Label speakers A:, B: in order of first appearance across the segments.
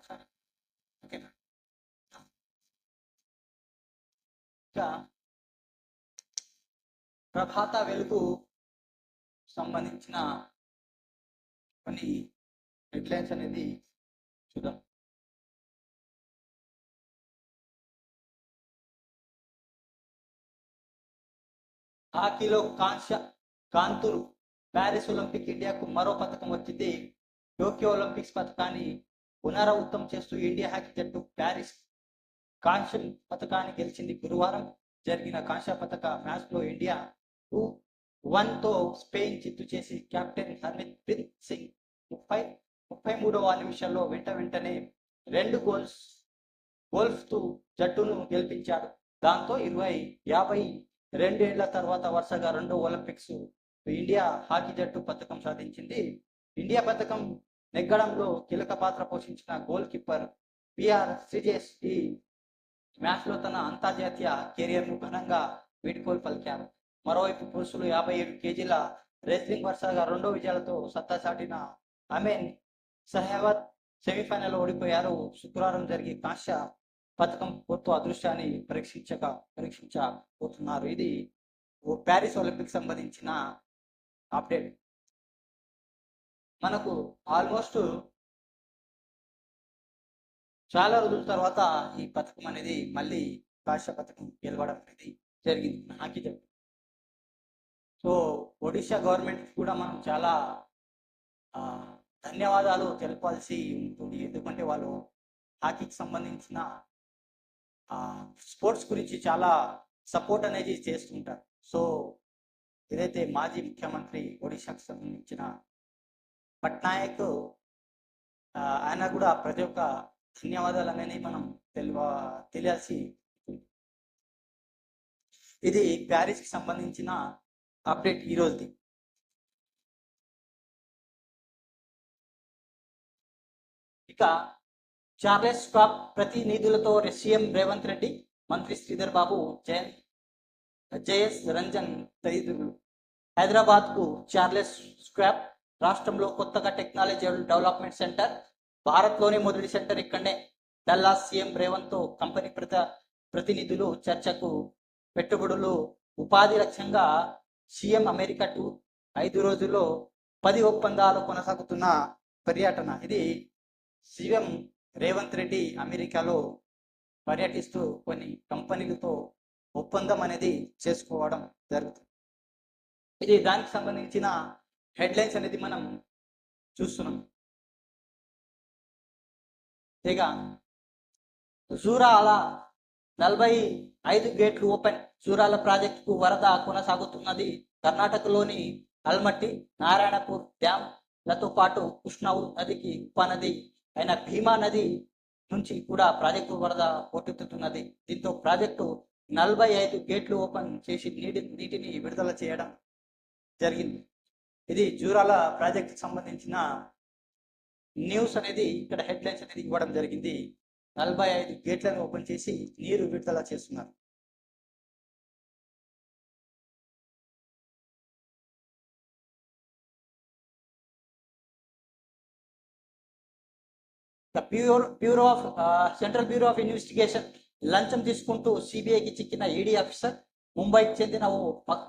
A: సరే ఓకేనా ఇంకా ప్రభాత వెలుగు సంబంధించిన కొన్ని హెడ్లైన్స్ అనేది చూద్దాం హాకీలో కాంస్య కాంతులు ప్యారిస్ ఒలింపిక్ ఇండియాకు మరో పథకం వచ్చింది టోక్యో ఒలింపిక్స్ పథకాన్ని పునరావృతం చేస్తూ ఇండియా హాకీ జట్టు ప్యారిస్ కాంస్య పథకాన్ని గెలిచింది. గురువారం జరిగిన కాంస్య పథక మ్యాచ్లో ఇండియా టూ వన్తో స్పెయిన్ చిత్తు చేసి కెప్టెన్ హర్మిత్ ప్రీత్ సింగ్ ముప్పై ముప్పై మూడవ నిమిషంలో వెంట వెంటనే రెండు గోల్స్ గోల్ఫ్తో జట్టును గెలిపించాడు. దాంతో ఇరవై యాభై రెండేళ్ళ తర్వాత వరుసగా రెండో ఒలింపిక్స్ ఇండియా హాకీ జట్టు పథకం సాధించింది. ఇండియా పథకం నెగ్గడంలో కీలక పాత్ర పోషించిన గోల్ కీపర్ పిఆర్ శ్రీజేష్ ఈ మ్యాచ్లో తన అంతర్జాతీయ కెరియర్ను ఘనంగా వీడ్కోలు పలికారు మరోవైపు పురుషులు యాభై ఏడు కేజీల రెస్లింగ్ వరుసగా రెండో విజయాలతో సత్తా చాటిన అమెన్ సహవత్ సెమీఫైనల్ ఓడిపోయారు. శుక్రవారం జరిగే కాశ్య పథకం కొత్త అదృశ్యాన్ని పరీక్షించక పరీక్షించబోతున్నారు. ఇది ఓ ప్యారిస్ ఒలింపిక్ సంబంధించిన అప్డేట్. మనకు ఆల్మోస్ట్ చాలా రోజుల తర్వాత ఈ పథకం అనేది మళ్ళీ భాష పథకం గెలవడం అనేది జరిగింది మన హాకీ సో ఒడిశా గవర్నమెంట్ కూడా మనం చాలా ధన్యవాదాలు తెలపాల్సి ఉంటుంది. ఎందుకంటే వాళ్ళు హాకీకి సంబంధించిన స్పోర్ట్స్ గురించి చాలా సపోర్ట్ అనేది చేస్తుంటారు. సో ఏదైతే మాజీ ముఖ్యమంత్రి ఒడిశాకు సంబంధించిన పట్నాయక్ ఆయన కూడా ప్రతి ఒక్క ధన్యవాదాలు అనేది మనం తెలివ తెలియాల్సి ఇది ప్యారిస్కి సంబంధించిన అప్డేట్ ఈరోజుది ఇక చార్లెస్ స్క్వాబ్ ప్రతినిధులతో సీఎం రేవంత్ రెడ్డి మంత్రి శ్రీధర్ బాబు జయన్ జయస్ రంజన్ తదితరులు. హైదరాబాద్కు చార్లెస్ స్క్రాప్ రాష్ట్రంలో కొత్తగా టెక్నాలజీ డెవలప్మెంట్ సెంటర్ భారత్లోనే మొదటి సెంటర్ ఇక్కడనే డల్లాస్ సీఎం రేవంత్తో కంపెనీ ప్రత ప్రతినిధులు చర్చకు పెట్టుబడులు ఉపాధి లక్ష్యంగా సీఎం అమెరికా టు ఐదు రోజుల్లో పది ఒప్పందాలు కొనసాగుతున్న పర్యటన. ఇది సీఎం రేవంత్ రెడ్డి అమెరికాలో పర్యటిస్తూ కొన్ని కంపెనీలతో ఒప్పందం అనేది చేసుకోవడం జరుగుతుంది. ఇది దానికి సంబంధించిన హెడ్లైన్స్ అనేది మనం చూస్తున్నాం. ఇక జూరాల నలభై ఐదు గేట్లు ఓపెన్. జూరాల ప్రాజెక్టుకు వరద కొనసాగుతున్నది. కర్ణాటకలోని అల్మట్టి నారాయణపూర్ డ్యాంలతో పాటు కృష్ణ నదికి ఉపనది అయిన భీమా నది నుంచి కూడా ప్రాజెక్టు వరద పోటెత్తుతున్నది. దీంతో ప్రాజెక్టు నలభై ఐదు గేట్లు ఓపెన్ చేసి నీటి నీటిని విడుదల చేయడం జరిగింది. ఇది జూరాల ప్రాజెక్టుకి సంబంధించిన న్యూస్ అనేది ఇక్కడ హెడ్లైన్స్ అనేది ఇవ్వడం జరిగింది. నలభై ఐదు గేట్లను ఓపెన్ చేసి నీరు విడుదల చేస్తున్నారు. The bureau bureau of central bureau of investigation లంచం తీసుకుంటూ సిబిఐకి చిక్కిన ఈడీ ఆఫీసర్. ముంబైకి చెందిన ఓ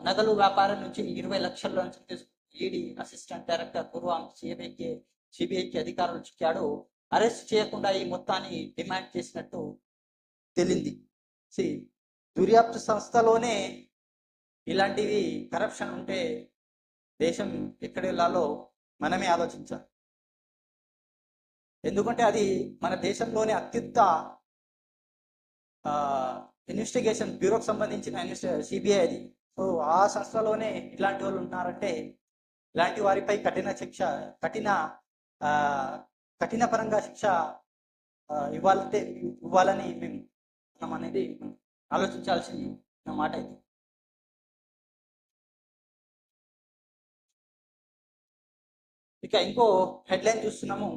A: నగలు వ్యాపారం నుంచి ఇరవై లక్షల లంచం తీసుకుంటూ ఈడీ అసిస్టెంట్ డైరెక్టర్ పూర్వం సిబిఐకి సిబిఐకి అధికారులు చిక్కాడు. అరెస్ట్ చేయకుండా ఈ మొత్తాన్ని డిమాండ్ చేసినట్టు తెలింది. సి దుర్యాప్తు సంస్థలోనే ఇలాంటివి కరప్షన్ ఉంటే దేశం ఎక్కడ వెళ్ళాలో మనమే ఆలోచించాలి. ఎందుకంటే అది మన దేశంలోనే అత్యుత్త ఇన్వెస్టిగేషన్ బ్యూరోకి సంబంధించిన సిబిఐ అది. సో ఆ సంస్థలోనే ఇలాంటి వాళ్ళు ఉన్నారంటే ఇలాంటి వారిపై కఠిన శిక్ష కఠిన ఆ, కఠిన పరంగా శిక్ష ఇవ్వాలంటే ఇవ్వాలని మేము మనం అనేది ఆలోచించాల్సిన మాట ఇది ఇక ఇంకో హెడ్లైన్ చూస్తున్నాము.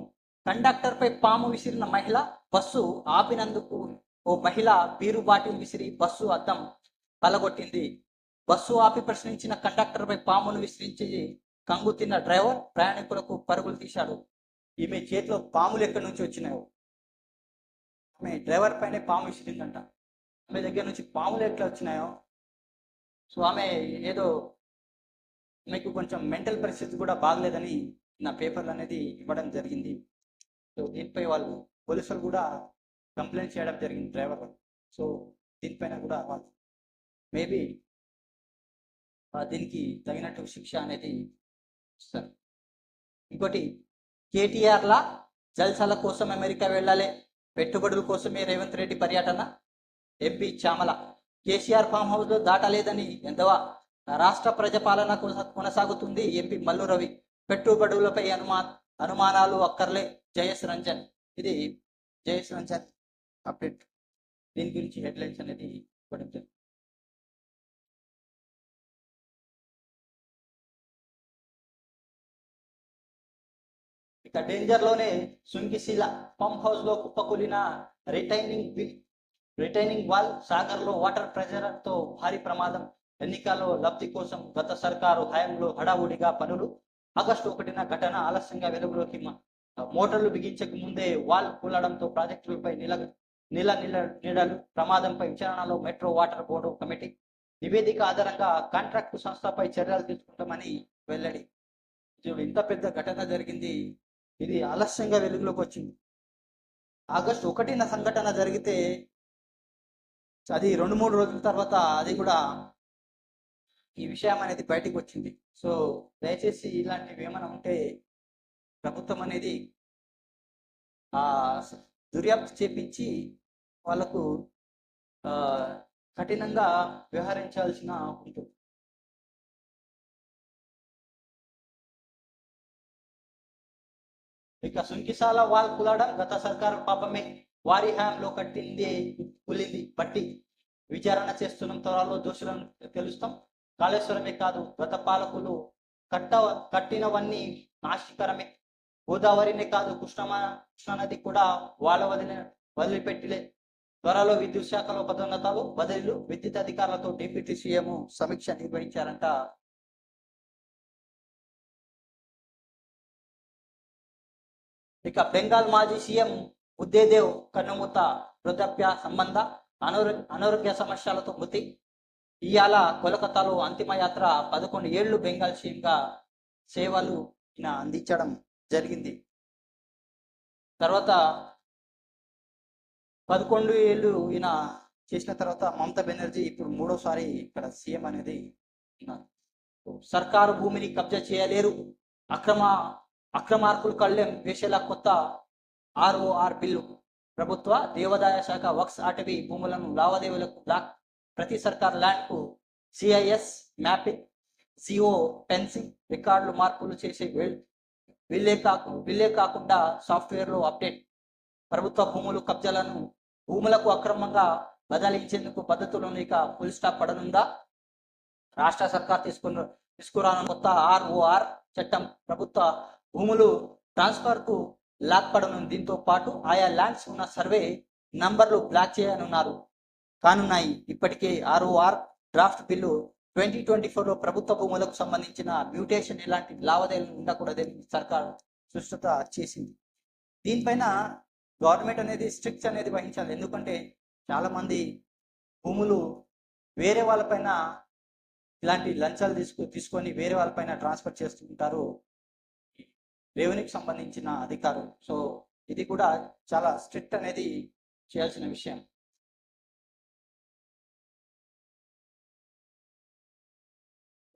A: కండక్టర్ పై పాము విసిరిన మహిళ బస్సు ఆపినందుకు ఓ మహిళ బీరు బాటిల్ విసిరి బస్సు అద్దం పలగొట్టింది. బస్సు ఆపి ప్రశ్నించిన కండక్టర్ పై పామును విసిరించి కంగు తిన్న డ్రైవర్ ప్రయాణికులకు పరుగులు తీశాడు. ఈమె చేతిలో పాములు ఎక్కడి నుంచి వచ్చినాయో. ఆమె డ్రైవర్ పైనే పాము విసిరిందంట. ఆమె దగ్గర నుంచి పాములు ఎట్లా వచ్చినాయో. సో ఆమె ఏదో మీకు కొంచెం మెంటల్ పరిస్థితి కూడా బాగలేదని నా పేపర్లు అనేది ఇవ్వడం జరిగింది. సో దీనిపై వాళ్ళు పోలీసులు కూడా కంప్లైంట్ చేయడం జరిగింది డ్రైవర్. సో దీనిపైన కూడా వాళ్ళు మేబీ దీనికి తగినట్టు శిక్ష అనేది ఇస్తారు ఇంకోటి కేటీఆర్ల జల్సాల కోసం అమెరికా వెళ్ళాలి. పెట్టుబడుల కోసమే రేవంత్ రెడ్డి పర్యటన. MP Chamala KCR farm house దాటలేదని ఎంతవా రాష్ట్ర ప్రజాపాలన కొనసాగుతుంది ఎంపీ మల్లు రవి. పెట్టుబడులపై అనుమా అనుమానాలు అక్కర్లే. జయస్ రంజన్. ఇది జయస్ రంజన్ అప్డేట్. దీని గురించి హెడ్లైన్స్ అనేది ఇవ్వడం జరిగింది డేంజర్లోనే సుంకిశీల పంప్ హౌస్లో కుప్పకూలిన రిటైనింగ్ రిటైనింగ్ వాల్ సాగర్లో వాటర్ ప్రెజర్తో భారీ ప్రమాదం. ఎన్నికల్లో లబ్ధి కోసం గత సర్కారు హయాంలో హడావుడిగా పనులు. ఆగస్టు ఒకటిన ఘటన ఆలస్యంగా వెలుగులోకి మోటార్లు బిగించక ముందే వాల్ కూలడంతో ప్రాజెక్టులపై నిల నీల నీల నీడలు ప్రమాదంపై విచారణలో మెట్రో వాటర్ బోర్డు కమిటీ. నివేదిక ఆధారంగా కాంట్రాక్టు సంస్థపై చర్యలు తీసుకుంటామని వెల్లడి. ఇంత పెద్ద ఘటన జరిగింది. ఇది ఆలస్యంగా వెలుగులోకి వచ్చింది ఆగస్టు ఒకటిన సంఘటన జరిగితే అది రెండు మూడు రోజుల తర్వాత అది కూడా ఈ విషయం అనేది బయటికి వచ్చింది సో దయచేసి ఇలాంటివి ఏమైనా ఉంటే ప్రభుత్వం అనేది ఆ దుర్యాప్తి చేపించి వాళ్ళకు కఠినంగా వ్యవహరించాల్సిన ఉంటుంది. ఇక సుంకిసాల వాల్ కులాడ గత సర్కారు పాపమే. వారి హయాంలో కట్టింది పులింది బట్టి విచారణ చేస్తున్నాం త్వరలో దోషులను తెలుస్తాం. కాళేశ్వరమే కాదు గత పాలకులు కట్ట కట్టినవన్నీ నాశకరమే. గోదావరినే కాదు కృష్ణమ కృష్ణానది కూడా వాళ్ళ వదిలి వదిలిపెట్టిలే. త్వరలో విద్యుత్ శాఖలో పదోన్నతాలు బదిలీలు విద్యుత్ అధికారులతో డిప్యూటీ సీఎం సమీక్ష నిర్వహించారంట ఇక బెంగాల్ మాజీ సీఎం ఉద్దేదేవ్ కన్నుమూత వృద్ధాప్య సంబంధ అనారో అనారోగ్య సమస్యలతో మృతి. ఇవాళ కోలకతాలో అంతిమ యాత్ర పదకొండు ఏళ్ళు బెంగాల్ సీఎంగా సేవలు ఈయన అందించడం జరిగింది. తర్వాత పదకొండు ఏళ్ళు ఈయన చేసిన తర్వాత మమతా బెనర్జీ ఇప్పుడు మూడోసారి ఇక్కడ సీఎం అనేది ఉన్నారు సర్కారు భూమిని కబ్జా చేయలేరు. అక్రమ అక్రమార్కులు కళ్ళెం వేసేలా కొత్త ఆర్ఓఆర్ బిల్లు. ప్రభుత్వ దేవాదాయ శాఖ వక్స్ అటవీ భూములను లావాదేవీలకు బ్లాక్. ప్రతి సర్కార్ ల్యాండ్కు సిఐఎస్ మ్యాపింగ్ సిఓ ఫెన్సింగ్ రికార్డులు మార్పులు చేసే వీల్- వీళ్ళే కాకు వీళ్ళే కాకుండా సాఫ్ట్వేర్లో అప్డేట్. ప్రభుత్వ భూములు కబ్జాలను భూములకు అక్రమంగా బదలించేందుకు పద్ధతులను ఇక ఫుల్ స్టాప్ పడనుందా? రాష్ట్ర సర్కార్ తీసుకున్న తీసుకురానున్న కొత్త ఆర్ఓఆర్ చట్టం ప్రభుత్వ భూములు ట్రాన్స్ఫర్కు దీంతో పాటు ఆయా ల్యాండ్స్ ఉన్న సర్వే నంబర్లు బ్లాక్ చేయనున్నారు. కానున్నాయి. ఇప్పటికే ROR draft bill twenty twenty ఫోర్లో ప్రభుత్వ భూములకు సంబంధించిన మ్యూటేషన్ ఇలాంటి లావాదేవీలు ఉండకూడదని సర్కార్ సుష్టత చేసింది. దీనిపైన గవర్నమెంట్ అనేది స్ట్రిక్ట్ అనేది వహించాలి. ఎందుకంటే చాలామంది భూములు వేరే వాళ్ళపైన ఇలాంటి లంచాలు తీసుకు తీసుకొని వేరే వాళ్ళపైన ట్రాన్స్ఫర్ చేస్తుంటారు రెవెన్యూకి సంబంధించిన అధికారులు సో ఇది కూడా చాలా స్ట్రిక్ట్ అనేది చేయాల్సిన విషయం.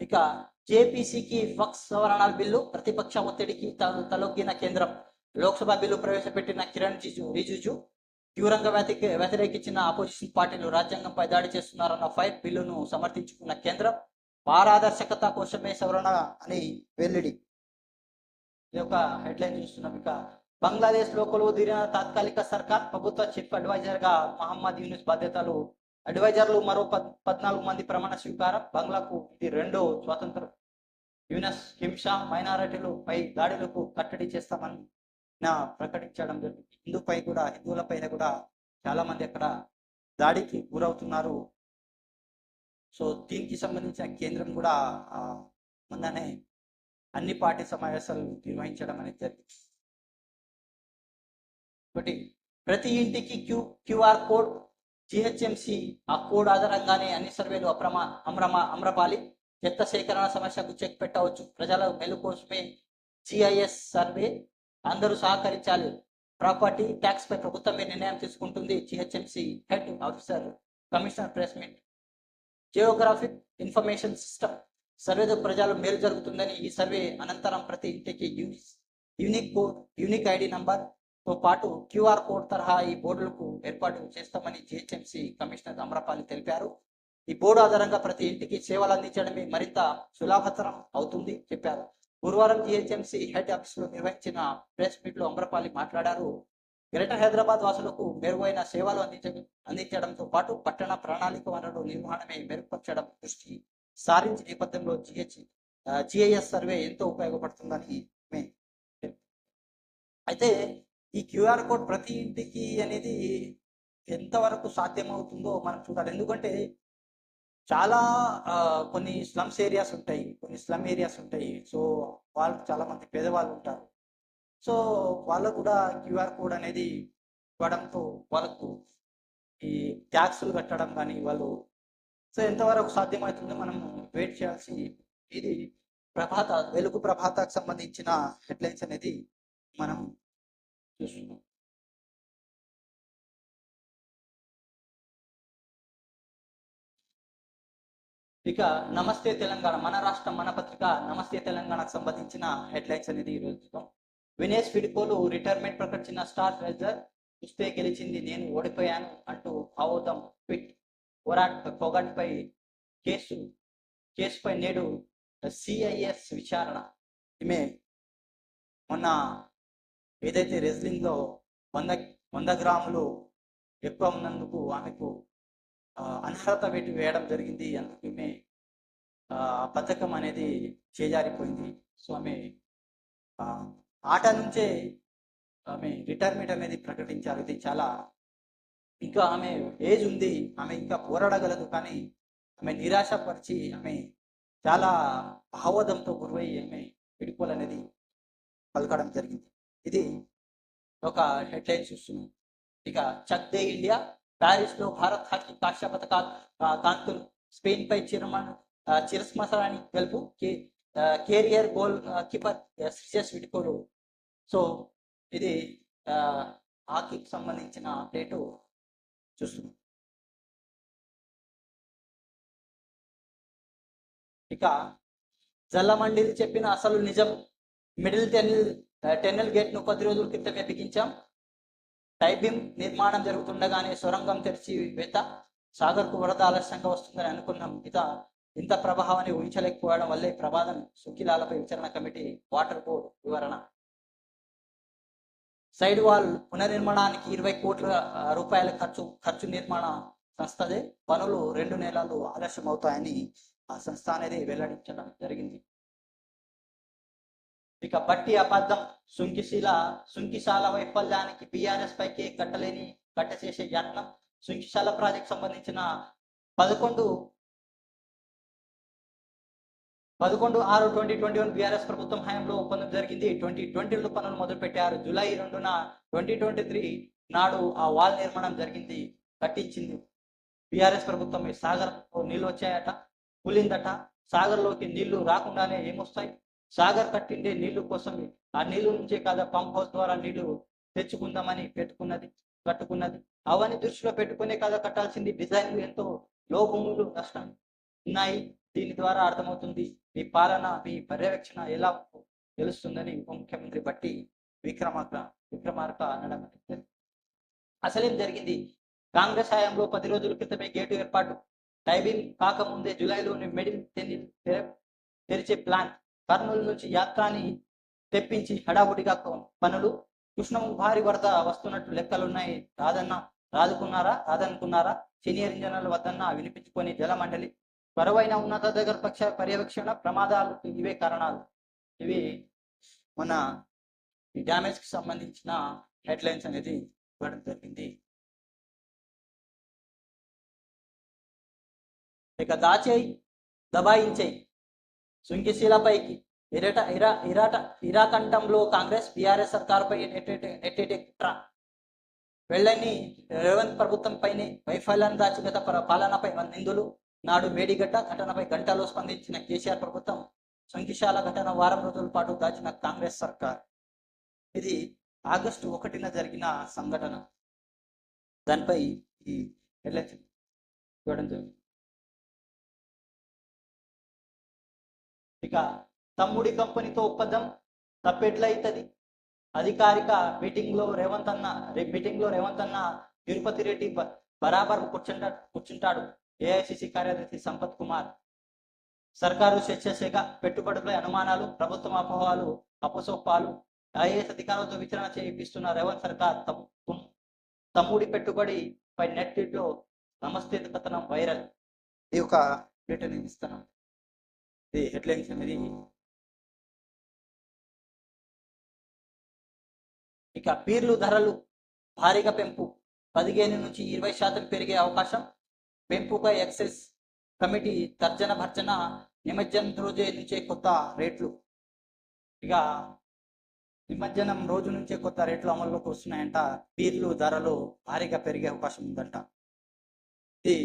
A: ఇక జేపీసీకి ఫక్స్ సవరణ బిల్లు ప్రతిపక్ష ఒత్తిడికి త- తలొగ్గిన కేంద్రం. లోక్సభ బిల్లు ప్రవేశపెట్టిన కిరణ్ జిజు రిజిజు తీవ్రంగా వ్యతిరేకించిన అపోజిషన్ పార్టీలు రాజ్యాంగంపై దాడి చేస్తున్నారన్న ఫైర్ బిల్లును సమర్థించుకున్న కేంద్రం పారదర్శకత కోసమే సవరణ అని వెల్లడి. ఇది ఒక హెడ్లైన్ చూస్తున్నాం. ఇక బంగ్లాదేశ్లో కొలువు తీరిన తాత్కాలిక సర్కార్ ప్రభుత్వ చీఫ్ అడ్వైజర్గా మహమ్మద్ యూనిస్ బాధ్యతలు అడ్వైజర్లు మరో పద్ పద్నాలుగు మంది ప్రమాణ స్వీకారం బంగ్లాకు ఇది రెండో స్వాతంత్ర యూనస్ హింస మైనారిటీలు పై దాడులకు కట్టడి చేస్తామని నా ప్రకటించడం జరిగింది. హిందూపై కూడా హిందువులపైన కూడా చాలా మంది అక్కడ దాడికి గురవుతున్నారు. సో దీనికి సంబంధించిన కేంద్రం కూడా ముందనే మొన్ననే అన్ని పార్టీ సమావేశాలు నిర్వహించడం అనేది జరిగింది. ఒకటి ప్రతి ఇంటికి క్యూ క్యూఆర్ కోడ్ జిహెచ్ఎంసి ఆ కోడ్ ఆధారంగానే అన్ని సర్వేలు అప్రమా అమ్రమ అమ్రపాలి. చెత్త సేకరణ సమస్యకు చెక్ పెట్టవచ్చు? ప్రజల మెలు కోసమే జిఐఎస్ సర్వే. అందరూ సహకరించాలి. ప్రాపర్టీ ట్యాక్స్ పై ప్రభుత్వమే నిర్ణయం తీసుకుంటుంది GHMC head officer commissioner press meet. Geographic information system. సర్వేతో ప్రజలు మేలు జరుగుతుందని ఈ సర్వే అనంతరం ప్రతి ఇంటికి యూనిక్ కోడ్ యూనిక్ ఐడి నంబర్తో పాటు క్యూఆర్ కోడ్ తరహా ఈ బోర్డులకు ఏర్పాటు చేస్తామని జిహెచ్ఎంసి కమిషనర్ అమ్రపాలి తెలిపారు. ఈ బోర్డు ఆధారంగా ప్రతి ఇంటికి సేవలు అందించడమే మరింత సులభతరం అవుతుంది చెప్పారు. గురువారం జిహెచ్ఎంసి హెడ్ ఆఫీస్లో నిర్వహించిన ప్రెస్ మీట్లో అమ్రపాలి మాట్లాడారు. గ్రేటర్ హైదరాబాద్ వాసులకు మెరుగైన సేవలు అందించ అందించడంతో పాటు పట్టణ ప్రణాళిక వనరుల నిర్వహణమే మెరుగుపరచడం దృష్టి సారించి నేపథ్యంలో జిహెచ్ జిఐఎస్ సర్వే ఎంతో ఉపయోగపడుతుందని మే అయితే ఈ క్యూఆర్ కోడ్ ప్రతి ఇంటికి అనేది ఎంతవరకు సాధ్యమవుతుందో మనం చూడాలి. ఎందుకంటే చాలా కొన్ని స్లమ్స్ ఏరియాస్ ఉంటాయి కొన్ని స్లమ్ ఏరియాస్ ఉంటాయి. సో వాళ్ళు చాలామంది పేదవాళ్ళు ఉంటారు. సో వాళ్ళకు కూడా క్యూఆర్ కోడ్ అనేది ఇవ్వడంతో వాళ్ళకు ఈ ట్యాక్సులు కట్టడం కానీ వాళ్ళు సో ఎంతవరకు సాధ్యమవుతుందో మనం వెయిట్ చేయాల్సి ఇది ప్రభాత వెలుగు ప్రభాతకు సంబంధించిన హెడ్లైన్స్ అనేది మనం చూస్తున్నాం. ఇక నమస్తే తెలంగాణ మన రాష్ట్రం మన పత్రిక నమస్తే తెలంగాణకు సంబంధించిన హెడ్లైన్స్ అనేది ఈరోజు చూద్దాం. వినేష్ ఫిడికోలు రిటైర్మెంట్ ప్రకటించిన స్టార్ రైజర్ చూస్తే గెలిచింది నేను ఓడిపోయాను అంటూ భావోదం ట్విట్. పోరాట్ పొగట్పై కేసు కేసుపై నేడు సిఐఎస్ విచారణ. ఈమె మొన్న ఏదైతే రెజ్లింగ్లో వంద వంద గ్రాములు ఎక్కువ ఉన్నందుకు ఆమెకు అనర్హత పెట్టి వేయడం జరిగింది అందుకు ఈమె పథకం అనేది చేజారిపోయింది. సో ఆమె ఆట నుంచే ఆమె రిటైర్మెంట్ అనేది ప్రకటించారు. ఇది చాలా ఇంకా ఆమె ఏజ్ ఉంది ఆమె ఇంకా పోరాడగలదు కానీ ఆమె నిరాశపరిచి ఆమె చాలా భావోదంతో గురై ఆమె విడిపోవాలనేది పలకడం జరిగింది. ఇది ఒక హెడ్లైన్ చూస్తున్నాం. ఇక చక్ దే ఇండియా ప్యారిస్లో భారత్ హాకీ కాశ్య పథకాలు కాంతులు స్పెయిన్ పై చిరమన్ చిరస్మసాని గెలుపు కేరియర్ గోల్ కీపర్ శ్రీజస్ విడుకోరు సో ఇది ఆ, హాకీకి సంబంధించిన అప్డేటు చూస్తున్నాం ఇక జల్లమండిలు చెప్పిన అసలు నిజం. మిడిల్ టెన్నెల్ టెన్నెల్ గేట్ను కొద్ది రోజుల క్రితమే బిగించాం. టైబిమ్ నిర్మాణం జరుగుతుండగానే సొరంగం తెరిచి వేత. సాగర్కు వరద ఆలస్యంగా వస్తుందని అనుకున్నాం. ఇత ఇంత ప్రభావాన్ని ఊహించలేకపోవడం వల్లే ప్రమాదం. సుఖిలాలపై విచారణ కమిటీ వాటర్ బోర్డు వివరణ సైడ్ వాల్ పునర్నిర్మాణానికి ఇరవై కోట్ల రూపాయల ఖర్చు ఖర్చు నిర్మాణ సంస్థదే. పనులు రెండు నెలలు ఆలస్యం అవుతాయని ఆ సంస్థ అనేది వెల్లడించడం జరిగింది. ఇక బట్టి అబద్ధం సుంకిశీల సుంకిశాల వైఫల్యానికి బీఆర్ఎస్ పైకి కట్టలేని కట్ట చేసే యత్నం సుంకిశాల ప్రాజెక్ట్ సంబంధించిన పదకొండు పదకొండు ఆరు ట్వంటీ ట్వంటీ వన్ బీఆర్ఎస్ ప్రభుత్వం హయాంలో ఒప్పందం జరిగింది. ట్వంటీ ట్వంటీలో పనులు మొదలుపెట్టారు. జూలై రెండున ట్వంటీ ట్వంటీ త్రీ నాడు ఆ వాల్ నిర్మాణం జరిగింది. కట్టించింది బీఆర్ఎస్ ప్రభుత్వం. సాగర్ నీళ్ళు వచ్చాయట కూలిందట. సాగర్లోకి నీళ్ళు రాకుండానే ఏమొస్తాయి? సాగర్ కట్టిండే నీళ్ళు కోసం ఆ నీళ్ళు నుంచే కాదా పంప్ హౌస్ ద్వారా నీళ్ళు తెచ్చుకుందామని పెట్టుకున్నది కట్టుకున్నది. అవన్నీ దృష్టిలో పెట్టుకునే కదా కట్టాల్సింది? డిజైన్లు ఎంతో లోపములు నష్టం ఉన్నాయి. దీని ద్వారా అర్థమవుతుంది. మీ పాలన మీ పర్యవేక్షణ ఎలా తెలుస్తుందని ఉప ముఖ్యమంత్రి బట్టి విక్రమార్క విక్రమార్క అనడం అసలేం జరిగింది? కాంగ్రెస్ హయాంలో పది రోజుల క్రితమే గేటు ఏర్పాటు. టైబింగ్ కాకముందే జూలైలోని మెడిన్ తెరిచే ప్లాన్. కర్నూలు నుంచి యాత్రాని తెప్పించి హడావుడిగా పనులు. కృష్ణం భారీ వరద వస్తున్నట్టు లెక్కలున్నాయి. రాదన్న రాదుకున్నారా రాదనుకున్నారా? సీనియర్ ఇంజనీర్ల వద్దన్న వినిపించుకొని జలమండలి బరువైన ఉన్నత దగ్గర పక్ష పర్యవేక్షణ ప్రమాదాలు ఇవే కారణాలు. ఇవి మన ఈ డ్యామేజ్కి సంబంధించిన హెడ్లైన్స్ అనేది ఇవ్వడం జరిగింది. ఇక దాచేయి దబాయించేయి. శృంగిశీలపైకి ఇరట ఇరా ఇరాట ఇరాకంఠంలో కాంగ్రెస్ బీఆర్ఎస్ సర్కారుపై నెట్టేటే వెళ్ళని రేవంత్ ప్రభుత్వం పైనే వైఫల్యాన్ని దాచి గత పాలనపై నిందులు. నాడు మేడిగడ్డ ఘటనపై గంటలో స్పందించిన కేసీఆర్ ప్రభుత్వం సంఖ్యశాల ఘటన వారం రోజుల పాటు దాచిన కాంగ్రెస్ సర్కార్. ఇది ఆగస్టు ఒకటిన జరిగిన సంఘటన. దానిపై ఈ headlines చూడడం జరిగింది. ఇక తమ్ముడి కంపెనీతో ఒప్పందం తప్పెట్లయితది. అధికారిక మీటింగ్లో రేవంత్ అన్న రే- మీటింగ్లో రేవంత్ అన్న తిరుపతి రెడ్డి బ- బరాబర్ కూర్చుంటా కూర్చుంటాడు. ఏఐసిసి కార్యదర్శి సంపత్ కుమార్. సర్కారు స్వేచ్ఛసేగ పెట్టుబడులపై అనుమానాలు ప్రభుత్వం అపోహాలు అపసోపాలు ఐఏఎస్ అధికారులతో విచారణ చేయిస్తున్న రేవంత్ సర్కార్ తమ్- తమ్ముడి పెట్టుబడి పై నెట్లో నమస్తే కథనం వైరల్. ఇది ఒక రిటర్న్ ఇస్తున్నాం ఇది హెడ్లైన్స్ అనేది. ఇక పీర్లు ధరలు భారీగా పెంపు. పదిహేను నుంచి ఇరవై శాతం పెరిగే అవకాశం పెంపుపై ఎక్సైజ్ కమిటీ తర్జన భర్జన నిమజ్జనం రోజే నుంచే కొత్త రేట్లు. ఇక నిమజ్జనం రోజు నుంచే కొత్త రేట్లు అమల్లోకి వస్తున్నాయంట. బీర్లు ధరలు భారీగా పెరిగే అవకాశం ఉందంట. ఇది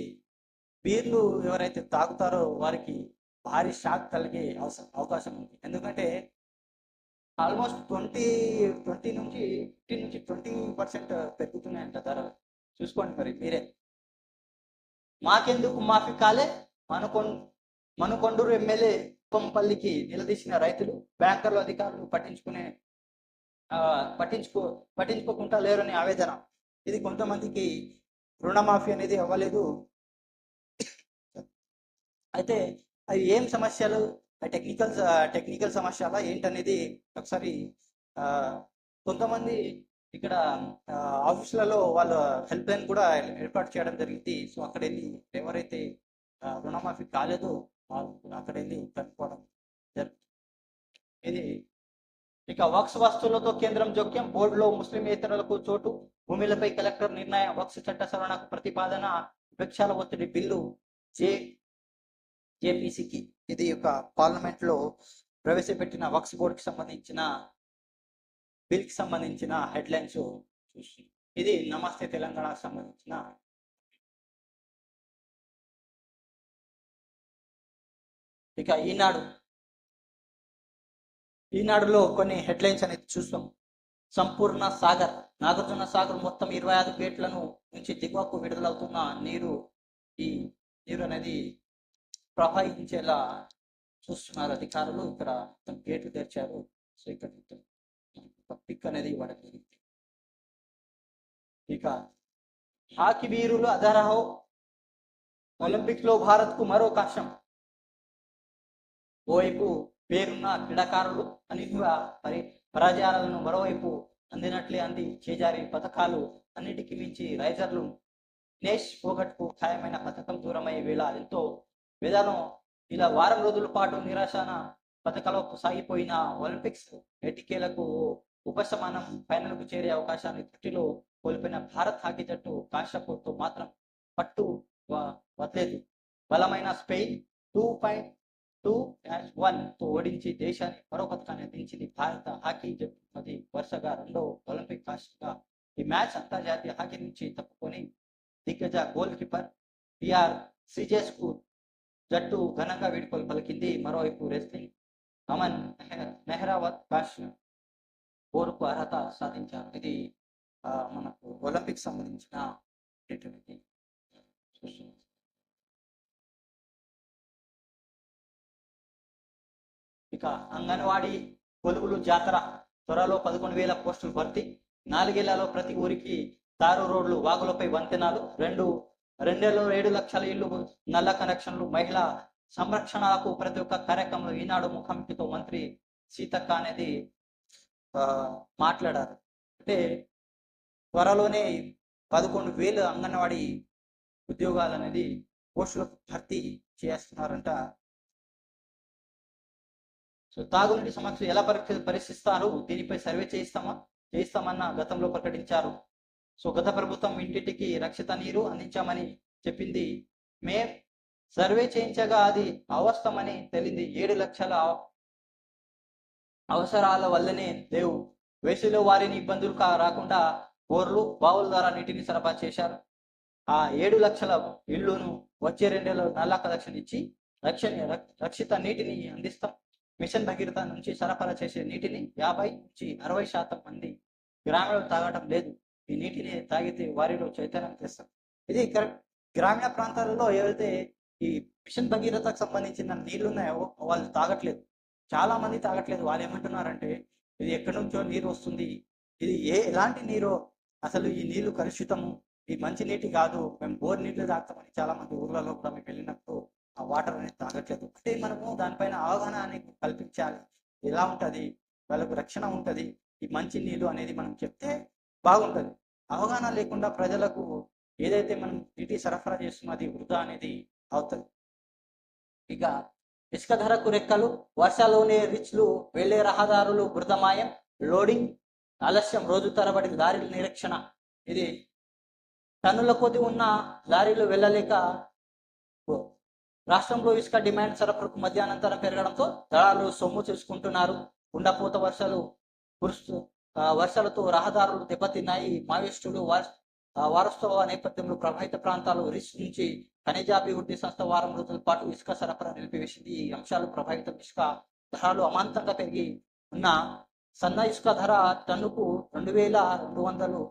A: బీర్లు ఎవరైతే తాగుతారో వారికి భారీ షాక్ కలిగే అవసరం అవకాశం ఉంది. ఎందుకంటే ఆల్మోస్ట్ ట్వంటీ ట్వంటీ నుంచి ఫిఫ్టీన్ నుంచి ట్వంటీ పర్సెంట్ పెరుగుతున్నాయంట ధరలు. చూసుకోండి మరి మీరే. మాకెందుకు మాఫీ కాలే? మనకొం మనకొండూరు ఎమ్మెల్యే కొంపల్లికి నిలదీసిన రైతులు బ్యాంకర్లు అధికారులు పట్టించుకునే ఆ, పట్టించుకో పట్టించుకోకుండా లేరని ఆవేదన. ఇది కొంతమందికి రుణమాఫీ అనేది అవ్వలేదు. అయితే అవి ఏం సమస్యలు? టెక్నికల్ టెక్నికల్ సమస్యల ఏంటనేది ఒకసారి కొంతమంది ఇక్కడ ఆఫీసులలో వాళ్ళ హెల్ప్ లైన్ కూడా ఏర్పాటు చేయడం జరిగింది. సో అక్కడ వెళ్ళి ఎవరైతే రుణమాఫీ కాలేదో వాళ్ళు అక్కడ వెళ్ళి కనుక్కోవడం జరుగుతుంది. ఇది ఇక వక్స్ వస్తువులతో కేంద్రం జోక్యం. బోర్డులో ముస్లిమేతరులకు చోటు. భూమిలపై కలెక్టర్ నిర్ణయం. వక్స్ చట్ట సవరణకు ప్రతిపాదన విపక్షాల ఒత్తిడి బిల్లు జే జేపీసీకి. ఇది ఒక పార్లమెంట్లో ప్రవేశపెట్టిన వక్స్ బోర్డుకి సంబంధించిన దీనికి సంబంధించిన హెడ్లైన్స్ చూసి. ఇది నమస్తే తెలంగాణకు సంబంధించిన ఇక ఈనాడు ఈనాడులో కొన్ని హెడ్లైన్స్ అనేది చూస్తాం. సంపూర్ణ సాగర్ నాగార్జున సాగర్ మొత్తం ఇరవై ఐదు గేట్లను నుంచి దిగువకు విడుదలవుతున్న నీరు ఈ నీరు అనేది ప్రవహించేలా చూస్తున్నారు అధికారులు. ఇక్కడ గేట్లు తెరిచారు. సో ఇక్కడ పిక్ అనేది ఇవ్వడం జరిగింది ఇక హాకీ వీరులు అదరహో ఒలింపిక్లో భారత్కు మరో కష్టం. ఓవైపు పేరున్న క్రీడాకారులు అన్నిటిగా మరి పరాజయాలను మరోవైపు అందినట్లే అంది చేజారి పథకాలు. అన్నిటికీ మించి రైజర్లు నేష్ పోగట్కు ఖాయమైన పథకం దూరమయ్యే వేళ ఎంతో వేదనం ఇలా వారం రోజుల పాటు నిరాశన పథకాలకు సాగిపోయిన ఒలింపిక్స్ ఎటికేలకు ఉపశమనం ఫైనల్కు చేరే అవకాశాన్ని దృష్టిలో కోల్పోయిన భారత్ హాకీ జట్టు కాశ్యపూర్తో మాత్రం పట్టు వదలేదు. బలమైన స్పెయిన్ టూ పాయింట్ టూ వన్తో ఓడించి దేశాన్ని మరో పథకాన్ని అందించింది భారత హాకీ జట్టు. అది వరుసగా రెండో ఒలింపిక్ కాస్ట్గా ఈ మ్యాచ్ అంతర్జాతీయ హాకీ నుంచి తప్పుకొని దిగ్గజ గోల్ కీపర్ పిఆర్ సిజెస్కు జట్టు ఘనంగా వీడ్కోలు పలికింది. మరోవైపు రెస్లింగ్ అమన్ నెహ్రావత్ కాష్ కోరుకు అర్హత సాధించారు. ఇది ఆ, మనకు ఒలింపిక్ సంబంధించిన ఇక అంగన్వాడీ కొలువులు జాతర త్వరలో పదకొండు వేల పోస్టులు భర్తీ నాలుగేళ్ళలో ప్రతి ఊరికి తారు రోడ్లు వాగులపై వంతెనాలు రెండు రెండేళ్ళు ఏడు లక్షల ఇల్లు నల్ల కనెక్షన్లు మహిళా సంరక్షణకు ప్రతి ఒక్క కార్యక్రమంలో ఈనాడు ముఖ్యమంత్రితో మంత్రి సీతక్క అనేది మాట్లాడారు. అంటే త్వరలోనే పదకొండు వేలు అంగన్వాడీ ఉద్యోగాలు అనేది పోస్టులకు భర్తీ చేస్తున్నారంట. సో తాగునీటి సమస్య ఎలా పరి పరిశీలిస్తారు? దీనిపై సర్వే చేయిస్తామా? చేయిస్తామన్న గతంలో ప్రకటించారు. సో గత ప్రభుత్వం ఇంటింటికి రక్షిత నీరు అందించామని చెప్పింది. మే సర్వే చేయించగా అది అవస్థమని తెలింది. ఏడు లక్షల అవసరాల వల్లనే లేవు. వేసవిలో వారిని ఇబ్బందులు రాకుండా బోర్లు బావుల ద్వారా నీటిని సరఫరా చేశారు. ఆ ఏడు లక్షల ఇళ్ళును వచ్చే రెండేళ్ళు నల్ల లక్షలు ఇచ్చి రక్షణ రక్షిత నీటిని అందిస్తాం. మిషన్ భగీరథ నుంచి సరఫరా చేసే నీటిని యాభై నుంచి అరవై శాతం మంది గ్రామీణులు తాగడం లేదు. ఈ నీటిని తాగితే వారిలో చైతన్యం తెస్తాం. ఇది గ్రామీణ ప్రాంతాలలో ఏవైతే ఈ మిషన్ భగీరథకు సంబంధించిన నీళ్ళు ఉన్నాయో వాళ్ళు తాగట్లేదు. చాలా మంది తాగట్లేదు. వాళ్ళు ఏమంటున్నారంటే ఇది ఎక్కడి నుంచో నీరు వస్తుంది. ఇది ఏ ఎలాంటి నీరో? అసలు ఈ నీళ్ళు కలుషితము. ఈ మంచి నీటి కాదు. మేము బోర్ నీళ్ళు తాగుతామని చాలా మంది ఊర్లలో కూడా మేము వెళ్ళినప్పుడు ఆ వాటర్ అనేది తాగట్లేదు. అంటే మనము దానిపైన అవగాహన అనేది కల్పించాలి. ఎలా ఉంటది? వాళ్ళకు రక్షణ ఉంటది. ఈ మంచి నీళ్ళు అనేది మనం చెప్తే బాగుంటది. అవగాహన లేకుండా ప్రజలకు ఏదైతే మనం నీటి సరఫరా చేస్తున్నది వృధా అనేది అవుతుంది. ఇక ఇసుక ధరకు రెక్కలు వర్షాలోనే రిచ్లు వెళ్ళే రహదారులు మృతమాయం లోడింగ్ ఆలస్యం రోజు తరబడి దారిల నిరీక్షణ. ఇది టన్నుల కొద్ది ఉన్న లారీలు వెళ్ళలేక రాష్ట్రంలో ఇసుక డిమాండ్ సరఫరాకు మధ్యాహ్నంతరం పెరగడంతో దళాలు సొమ్ము చేసుకుంటున్నారు. ఉండపోత వర్షాలు కురుస్తూ వర్షాలతో రహదారులు దెబ్బతిన్నాయి. మావోయిస్టులు వార్- నేపథ్యంలో ప్రభావిత ప్రాంతాలు రిచ్ నుంచి ఖనిజాభివృద్ధి సంస్థ వారం రోజుల పాటు ఇసుక సరఫరా నిలిపివేసింది. ఈ అంశాలు ప్రభావితం ఇసుక ధరలు అమాంతంగా పెరిగి ఉన్న సన్న ఇసుక ధర టన్నుకు రెండు వేల రెండు వందలు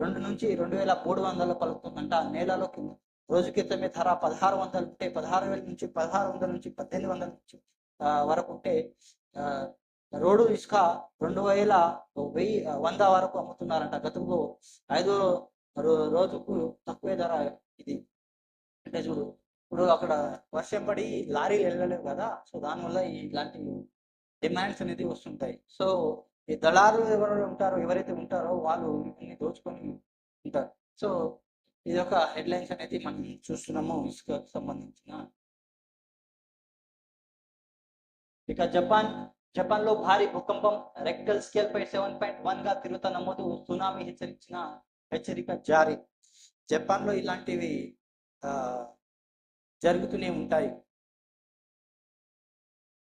A: రెండు నుంచి రెండు వేల మూడు వందలు పలుకుతుందంట. నేలలోకి రోజు క్రితమే ధర పదహారు వందలు ఉంటే పదహారు వేల నుంచి పదహారు వందల నుంచి పద్దెనిమిది వందల నుంచి వరకు ఉంటే రోడ్డు ఇసుక రెండు వేల వెయ్యి వంద వరకు అమ్ముతున్నారంట. గతంలో ఐదో రోజుకు తక్కువే ధర ఇది. అంటే చూడు ఇప్పుడు అక్కడ వర్షం పడి లారీలు వెళ్ళలేవు కదా సో దానివల్ల ఇలాంటి డిమాండ్స్ అనేది వస్తుంటాయి. సో ఈ దళారులు ఎవరు ఉంటారో ఎవరైతే ఉంటారో వాళ్ళు ఇవన్నీ దోచుకొని ఉంటారు. సో ఇది ఒక హెడ్లైన్స్ అనేది మనం చూస్తున్నాము ఇసుకకు సంబంధించిన. ఇక జపాన్ జపాన్లో భారీ భూకంపం రెక్టల్ స్కేల్ పై సెవెన్ పాయింట్ వన్గా తిరుగుత నమోదు సునామీ హెచ్చరించిన హెచ్చరిక జారీ. జపాన్లో ఇలాంటివి జరుగుతూనే ఉంటాయి.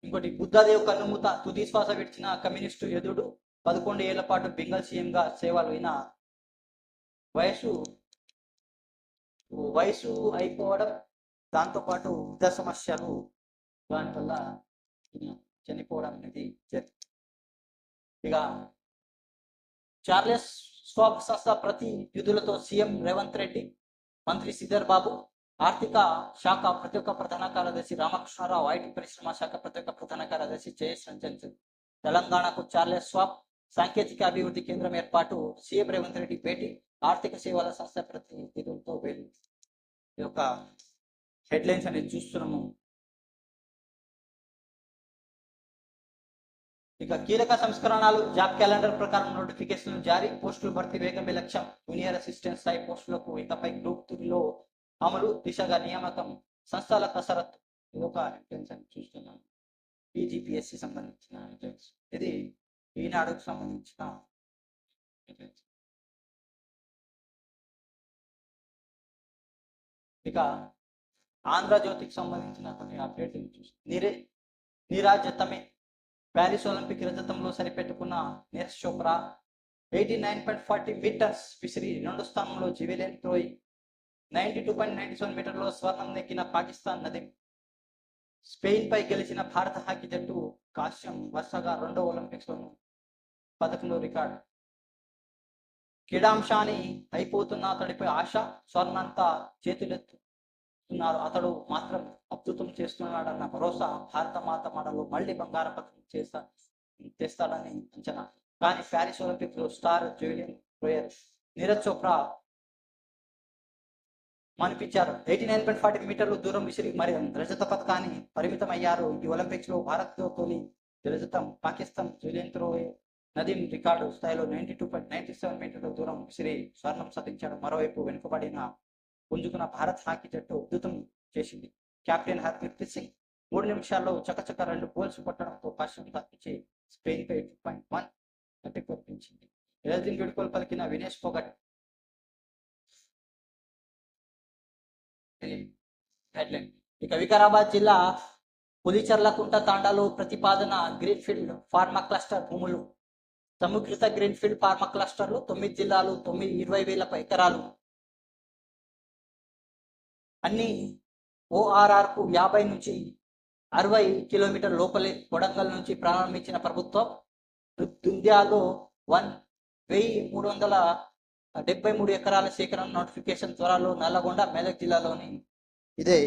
A: ఇంకోటి బుద్ధదేవ్ కన్నుమూత తుది శ్వాస విడిచిన కమ్యూనిస్టు ఎదుడు పదకొండు ఏళ్ళ పాటు బెంగాల్ సీఎంగా సేవలు అయిన వయసు వయసు అయిపోవడం దాంతో పాటు వృద్ధ సమస్యలు దానివల్ల చనిపోవడం అనేది జరిగింది ఇక చార్లెస్ స్వాబ్ సంస్థ ప్రతి నిధులతో సీఎం రేవంత్ రెడ్డి మంత్రి శ్రీధర్ బాబు ఆర్థిక శాఖ ప్రతి ఒక్క ప్రధాన కార్యదర్శి రామకృష్ణారావు ఐటీ పరిశ్రమ శాఖ ప్రతి ఒక్క ప్రధాన కార్యదర్శి జయేష్ రంజన్ తెలంగాణకు చార్లెస్ స్వాప్ సాంకేతిక అభివృద్ధి కేంద్రం ఏర్పాటు సీఎం రేవంత్ రెడ్డి భేటీ ఆర్థిక సేవల సంస్థ ప్రతినిధులతో వెళ్ళి ఈ యొక్క హెడ్లైన్స్ అనేది చూస్తున్నాము. ఇక కీలక సంస్కరణలు జాబ్ క్యాలెండర్ ప్రకారం నోటిఫికేషన్లు జారీ పోస్టులు భర్తీ వేగమే లక్ష్యం జూనియర్ అసిస్టెంట్ స్థాయి పోస్టులకు ఇకపై గ్రూప్ త్రీలో అమలు దిశగా నియామకం సంస్థల కసరత్తు. ఇది ఒక ఎంట్రన్స్ అని చూస్తున్నాం పీజీపీఎస్సి సంబంధించిన ఎంట్రన్స్. ఇది ఈనాడుకు సంబంధించిన ఎంట్రన్స్. ఇక ఆంధ్రజ్యోతికి సంబంధించిన కొన్ని అప్డేట్లు చూసి నీరే నీరాజతమే. ప్యారిస్ ఒలింపిక్ రజతంలో సరిపెట్టుకున్న Neeraj Chopra eighty nine point forty metres విసిరి రెండు స్థానంలో javelin throw ninety two point ninety seven మీటర్లో స్వర్ణం నెగ్గిన పాకిస్తాన్ నదీం. స్పెయిన్ పై గెలిచిన భారత హాకీ జట్టు కాశ్యం వరుసగా రెండో ఒలింపిక్స్లోను పథకంలో రికార్డు. క్రీడాంశాన్ని అయిపోతున్న అతడిపై ఆశ స్వర్ణంతా చేతులెత్తు. ఉన్నారు అతడు మాత్రం అద్భుతం చేస్తున్నాడన్న భరోసా భారత మాత మనలో మళ్ళీ బంగార పథకం చేస్తా తెస్తాడని అంచనా. కానీ Paris ఒలింపిక్లో star javelin thrower Neeraj Chopra మనిపించారు eighty nine point forty మీటర్లు దూరం విసిరి మరి రజత పథకాన్ని పరిమితం అయ్యారు ఈ ఒలింపిక్స్లో భారత్లో రజతం Pakistan javelin thrower Nadeem record స్థాయిలో ninety two point ninety seven మీటర్ల దూరం విసిరి స్వర్ణం సాధించాడు. మరోవైపు వెనుకబడిన పుంజుకున్న భారత్ హాకీ జట్టు ఉద్ధృతం చేసింది. కెప్టెన్ హర్ప్రీత్ సింగ్ మూడు నిమిషాల్లో చకచక రెండు గోల్స్ కొట్టడంతో పశ్చిమ తప్పించి స్పెయిన్ పై టూ పాయింట్ వన్ గట్టి కొట్టించింది. ఎల్జిన్ విడుకోలు పలికిన వినేష్ పొగట్ హెడ్లైన్. ఇక వికారాబాద్ జిల్లా పులిచర్లకుంట తాండాలో ప్రతిపాదన గ్రీన్ఫీల్డ్ ఫార్మా క్లస్టర్ భూములు. సమీకృత గ్రీన్ఫీల్డ్ ఫార్మా క్లస్టర్లు తొమ్మిది జిల్లాలు తొమ్మిది ఇరవై వేల ఎకరాలు. అన్ని ఓఆర్ఆర్కు యాభై నుంచి అరవై కిలోమీటర్ లోపలే కొడంగల్ నుంచి ప్రారంభించిన ప్రభుత్వం. దుంద్యాలో వన్ వెయ్యి మూడు వందల డెబ్బై మూడు ఎకరాల సేకరణ నోటిఫికేషన్ త్వరలో నల్లగొండ మెదక్ జిల్లాలోని ఇదే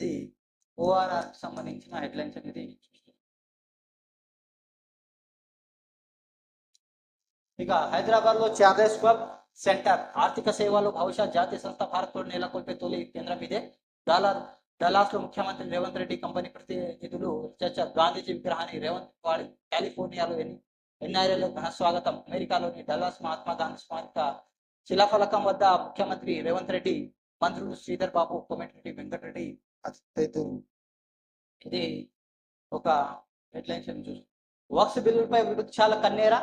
A: ఇది ఓఆర్ఆర్ సంబంధించిన హెడ్లైన్స్ అనేది ఇక హైదరాబాద్లో చార్జెస్ చార్లెస్ క్లబ్ సెంటర్. ఆర్థిక సేవలు భవిష్యత్ జాతీయ సంస్థ భారత్ నెలకొల్పే తొలి కేంద్రం ఇదే. డాలర్ డలాస్లో ముఖ్యమంత్రి రేవంత్ రెడ్డి కంపెనీ ప్రతినిధులు చర్చ గాంధీజీ విగ్రహాన్ని రేవంత్ వాడి కాలిఫోర్నియాలో ఎన్ని ఎన్ఐఏలో ఘన స్వాగతం. అమెరికాలోని డల్లాస్ మహాత్మా గాంధీ స్మారక శిలాఫలకం వద్ద ముఖ్యమంత్రి రేవంత్ రెడ్డి మంత్రులు శ్రీధర్ బాబు కోమటిరెడ్డి వెంకటరెడ్డి తదితరులు ఇది ఒక హెడ్లైన్స్ చూసి. వక్స్ బిల్లుపై విపక్షాల కన్నేరా?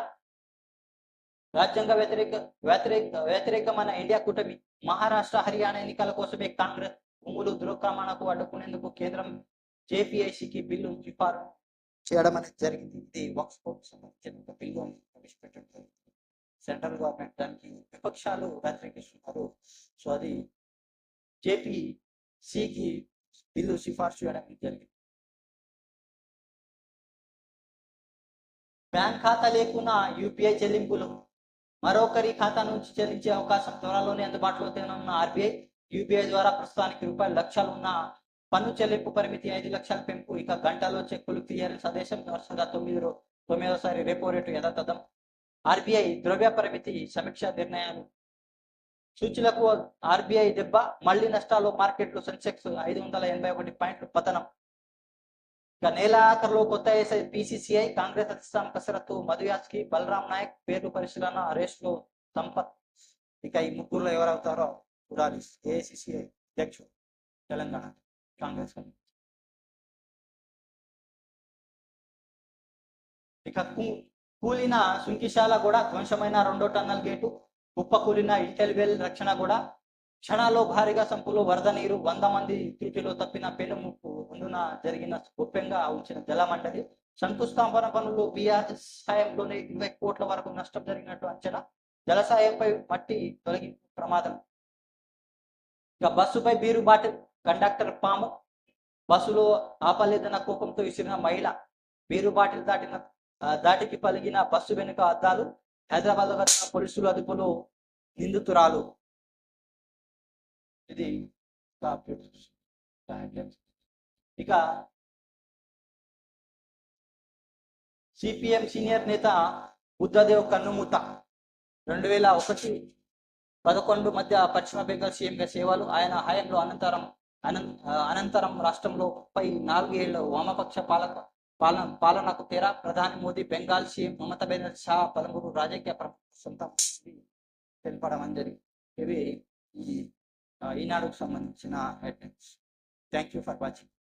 A: రాజ్యాంగ వ్యతిరేక వ్యతిరేక వ్యతిరేకమైన ఇండియా కూటమి మహారాష్ట్ర హర్యానా ఎన్నికల కోసమే కాంగ్రెస్ భూములు దురక్రమణకు అడ్డుకునేందుకు కేంద్రం జేపీఐసికి బిల్లు సిఫారు చేయడం అనేది జరిగింది. ఇది వక్స్ సంబంధించిన ఒక బిల్లు ప్రవేశపెట్టడం జరిగింది. సెంట్రల్ గవర్నమెంట్ దానికి విపక్షాలు వ్యతిరేకిస్తున్నారు. సో అది జేపీ సికి బిల్లు సిఫార్సు చేయడం జరిగింది. బ్యాంక్ ఖాతా లేకున్నా యూపీఐ చెల్లింపులు మరొకరి ఖాతా నుంచి చెల్లించే అవకాశం త్వరలోనే అందుబాటులో తేనున్న ఆర్బీఐ యూపీఐ ద్వారా ప్రస్తుతానికి రూపాయలు లక్షలు ఉన్న పన్ను చెల్లింపు పరిమితి ఐదు లక్షల పెంపు. ఇక గంటలో చెక్కులు క్లియరెన్స్ సదేశం వరుసగా తొమ్మిది తొమ్మిదోసారి రేపో రేటు యథాతథం. ఆర్బీఐ ద్రవ్య పరిమితి సమీక్ష నిర్ణయాలు. సూచీలకు ఆర్బీఐ దెబ్బ మళ్ళీ నష్టాలు మార్కెట్లు సెన్సెక్స్ ఐదు వందల ఎనభై ఒకటి పాయింట్లు పతనం. ఇక నేలాఖరులో కొత్త ఎస్ఐ పిసిసిఐ కాంగ్రెస్ అధిష్టానం కసరత్తు మధుయాస్కి బలరాం నాయక్ పేర్లు పరిశీలన రేస్లో సంపత్ ఇక ఈ ముగ్గురులో ఎవరవుతారో చూడాలి. ఏఐసిసిఐ అధ్యక్షుడు తెలంగాణ కాంగ్రెస్ ఇక కూ- కూలిన సుంకిశాల కూడా ధ్వంసమైన రెండో టన్నల్ గేటు కుప్ప కూలిన ఇంటెలివెల్ రక్షణ కూడా క్షణాల్లో భారీగా సంపులో వరద నీరు వంద మంది త్రుటిలో తప్పిన పెనుముప్పు ముందున జరిగిన గొప్యంగా ఉంచిన జలమంటది శంకుస్థాపన పనులు సాయంలోనే ఇరవై కోట్ల వరకు నష్టం జరిగినట్టు అంచనా. జలసాయంపై మట్టి తొలగింపు ప్రమాదం. ఇక బస్సుపై బీరు బాటిల్ కండక్టర్ పాము. బస్సులో ఆపలేదన్న కోపంతో విసిరిన మహిళ బీరు బాటిల్ దాటిన దాటికి పలిగిన బస్సు వెనుక అద్దాలు. హైదరాబాద్ పోలీసులు అదుపులో నిందితురాలు. ఇది ఇక సిపిఎం సీనియర్ నేత బుద్ధదేవ్ కన్నుమూత రెండు వేల ఒకటి పదకొండు మధ్య పశ్చిమ బెంగాల్ సీఎంగా సేవలు. ఆయన హయాంలో అనంతరం అనం- అనంతరం రాష్ట్రంలో ముప్పై నాలుగు ఏళ్ళ వామపక్ష పాలక పాలన పాలనకు తెర. ప్రధాని మోదీ బెంగాల్ సీఎం మమతా బెనర్జీ షా పదమూడు రాజకీయ సొంత సొంతం తెలపడం జరిగింది ఇవి ఈ ఈనాడుకు సంబంధించిన headlines. Thank you for watching